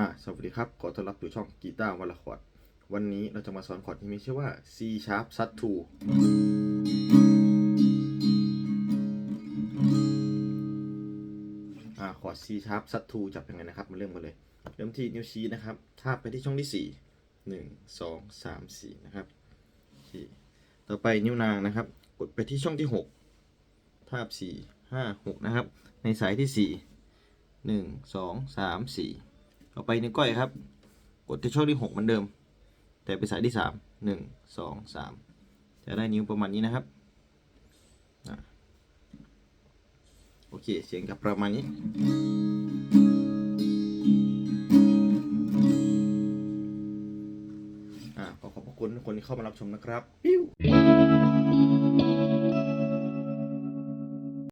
อ่าสวัสดีครับ ขอต้อนรับสู่ช่องกีตาร์วันละคอร์ด วันนี้เราจะมาสอนคอร์ดที่มีชื่อว่า C sharp sub 2อ่าคอร์ด C sharp sub 2จับยังไงนะครับ มาเริ่มกันเลย เริ่มที่นิ้วชี้นะครับทาบไปที่ช่องที่ 4 1 2 3 4 นะครับ ต่อไปนิ้วนางนะครับ กดไปที่ช่องที่ 6 ทาบ 4 5 6 นะครับ ในสายที่ 4 1 2 3 4 ต่อไปนิ้วก้อยครับ กดที่ช่องที่หกเหมือนเดิม แต่ไปสายที่สามหนึ่งสองสามจะได้นิ้วประมาณนี้นะครับโอเค เสียงจะประมาณนี้ อ่าขอขอบพระคุณทุกคนที่เข้ามารับชมนะครับ